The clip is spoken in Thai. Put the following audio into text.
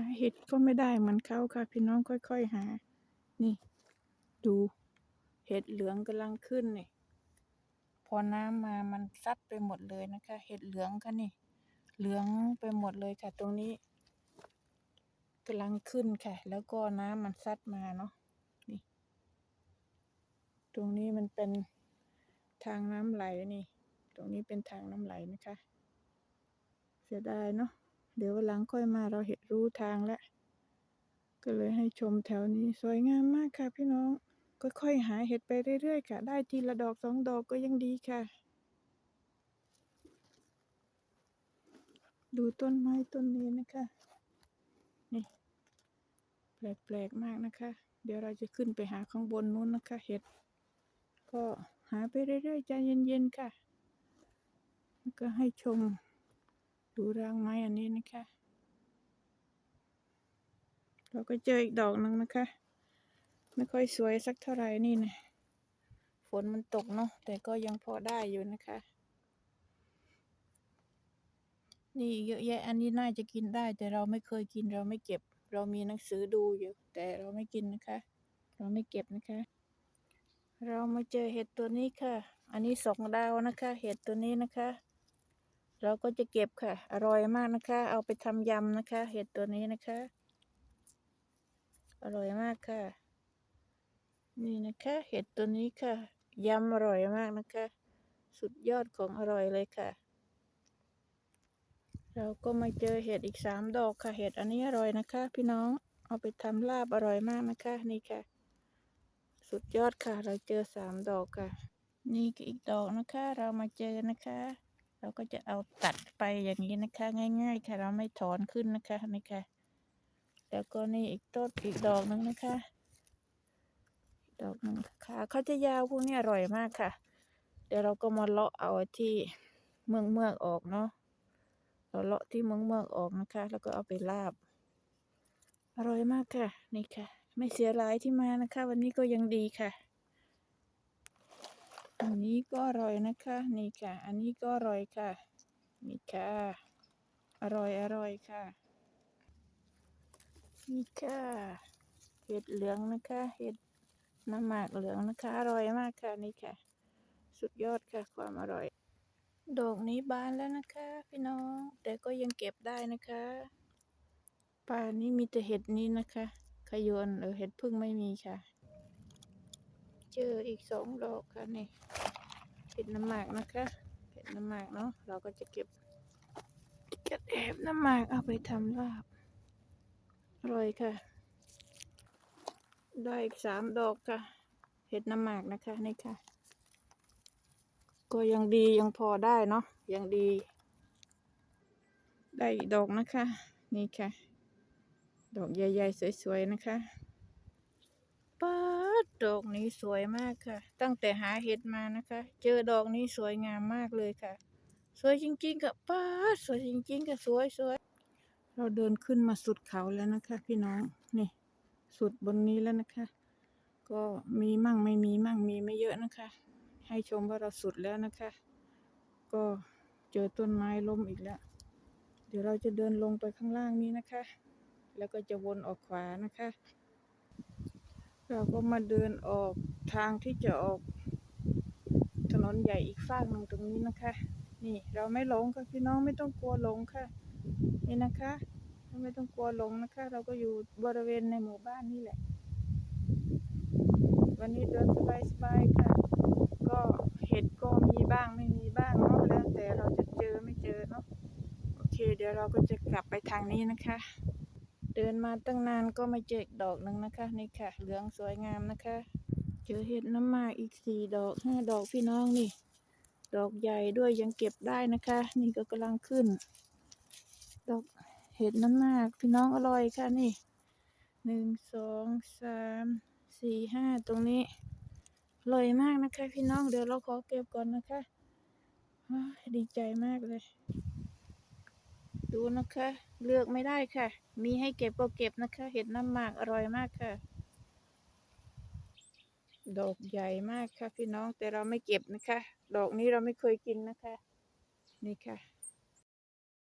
าเห็ดก็ไม่ได้เหมือนเขาค่ะ พี่น้องค่อย ๆ หา นี่ ดูเห็ดเหลืองกำลังขึ้นนี่พอน้ำมามันซัดไปหมดเลยนะคะ เห็ดเหลืองค่ะนี่ เหลืองไปหมดเลยค่ะ ตรงนี้กำลังขึ้นค่ะ แล้วก็น้ำมันซัดมาเนาะนี่ ตรงนี้มันเป็นทางน้ำไหลนี่ ตรงนี้เป็นทางน้ำไหลนะคะ เสียดายเนาะ เดี๋ยววันหลังค่อยมาเราเห็นรู้ทางแล้วก็เลยให้ชมแถวนี้สวยงามมากค่ะพี่น้อง ค่อยๆหาเห็ดไปเรื่อยๆค่ะ ได้ทีละดอกสองดอกก็ยังดีค่ะ ดูต้นไม้ต้นนี้นะคะ นี่ แปลกๆมากนะคะ เดี๋ยวเราจะขึ้นไปหาข้างบนนู้นนะคะ เห็ด ก็หาไปเรื่อยๆใจเย็นๆค่ะ แล้วก็ให้ชม ดูรางไม้อันนี้นะคะ เราก็เจออีกดอกหนึ่งนะคะ ไม่ค่อยสวยสักเท่าไหร่นี่นะฝนมันตกเนาะแต่ก็ยังพอได้อยู่นะคะ นี่เยอะแยะอันนี้น่าจะกินได้ แต่เราไม่เคยกินเราไม่เก็บ เรามีหนังสือดูอยู่ แต่เราไม่กินนะคะ เราไม่เก็บนะคะ เรามาเจอเห็ดตัวนี้ค่ะ อันนี้สองดาวนะคะ เห็ดตัวนี้นะคะ เราก็จะเก็บค่ะ อร่อยมากนะคะ เอาไปทำยำนะคะ เห็ดตัวนี้นะคะ อร่อยมากค่ะ นี่นะคะ เห็ดตัวนี้ค่ะยำอร่อยมากนะคะ สุดยอดของอร่อยเลยค่ะ เราก็มาเจอเห็ดอีกสามดอกค่ะ เห็ดอันนี้อร่อยนะคะ พี่น้อง เอาไปทำลาบอร่อยมากนะคะ นี่ค่ะ สุดยอดค่ะ เราเจอสามดอกค่ะ นี่ก็อีกดอกนะคะ เรามาเจอนะคะ เราก็จะเอาตัดไปอย่างนี้นะคะ ง่ายๆ ค่ะ เราไม่ถอนขึ้นนะคะนี่ค่ะ แล้วก็นี่อีกต้นอีกดอกหนึงนะคะ ดอกหนึ่งขาเขาจะยาวพวกนี้อร่อยมากค่ะ เดี๋ยวเราก็มาเลาะเอาที่เมืองเมืองออกเนาะเราเลาะที่เมืองเมืองออกนะคะ แล้วก็เอาไปลาบ อร่อยมากค่ะ นี่ค่ะ ไม่เสียหลายที่มานะคะ วันนี้ก็ยังดีค่ะ อันนี้ก็อร่อยนะคะ นี่ค่ะ อันนี้ก็อร่อยค่ะ นี่ค่ะ อร่อยอร่อยค่ะ นี่ค่ะ เห็ดเหลืองนะคะ เห็ดน้ำหมากเหลืองนะคะ อร่อยมากค่ะ นี่ค่ะ สุดยอดค่ะ ความอร่อย ดอกนี้บานแล้วนะคะ พี่น้อง แต่ก็ยังเก็บได้นะคะป่านี้มีแต่เห็ดนี้นะคะ ขยนหรือเห็ดพึ่งไม่มีค่ะ เจออีกสองดอกค่ะนี่เห็ดน้ำหมากนะคะเห็ดน้ำหมากเนาะเราก็จะเก็บเก็บเห็ดน้ำหมากเอาไปทำลาบอร่อยค่ะ ได้อีกสามดอกค่ะ เห็ดน้ำหมากนะคะนี่ค่ะ ก็ยังดียังพอได้เนาะยังดี ได้อีกดอกนะคะ นี่ค่ะ ดอกใหญ่ๆสวยๆนะคะ ป๊าดดอกนี้สวยมากค่ะ ตั้งแต่หาเห็ดมานะคะ เจอดอกนี้สวยงามมากเลยค่ะ สวยจริง ๆค่ะป๊าดสวยจริง ๆค่ะสวยสวยเราเดินขึ้นมาสุดเขาแล้วนะคะ พี่น้องนี่สุดบนนี้แล้วนะคะ ก็มีมั่งไม่มีมั่งมีไม่เยอะนะคะ ให้ชมว่าเราสุดแล้วนะคะ ก็เจอต้นไม้ล้มอีกแล้ว เดี๋ยวเราจะเดินลงไปข้างล่างนี้นะคะ แล้วก็จะวนออกขวานะคะ เราก็มาเดินออกทางที่จะออก ถนนใหญ่อีกฝั่งหนึ่งตรงนี้นะคะ นี่เราไม่หลงค่ะพี่น้องไม่ต้องกลัวหลงค่ะ นี่นะคะไม่ต้องกลัวหลงนะคะ เราก็อยู่บริเวณในหมู่บ้านนี่แหละ วันนี้เดินสบายๆค่ะ ก็เห็ดก็มีบ้างไม่มีบ้างเนาะแล้วแต่เราจะเจอไม่เจอเนาะโอเค เดี๋ยวเราก็จะกลับไปทางนี้นะคะ เดินมาตั้งนานก็ม่เจออีกดอกหนึ่งนะคะนี่ค่ะ เหลืองสวยงามนะคะ เจอเห็ดน้ำมาอีกสี่ดอกห้าดอกพี่น้องนี่ ดอกใหญ่ด้วยยังเก็บได้นะคะ นี่ก็กำลังขึ้น ดอกเห็ดน้ำมากพี่น้องอร่อยค่ะนี่หนึ่งสองสามสี่ห้าตรงนี้อร่อยมากนะคะ พี่น้องเดี๋ยวเราขอเก็บก่อนนะคะดีใจมากเลย ดูนะคะ เลือกไม่ได้ค่ะ มีให้เก็บก็เก็บนะคะ เห็ดน้ำหมากอร่อยมากค่ะ ดอกใหญ่มากค่ะ พี่น้องแต่เราไม่เก็บนะคะ ดอกนี้เราไม่เคยกินนะคะ นี่ค่ะ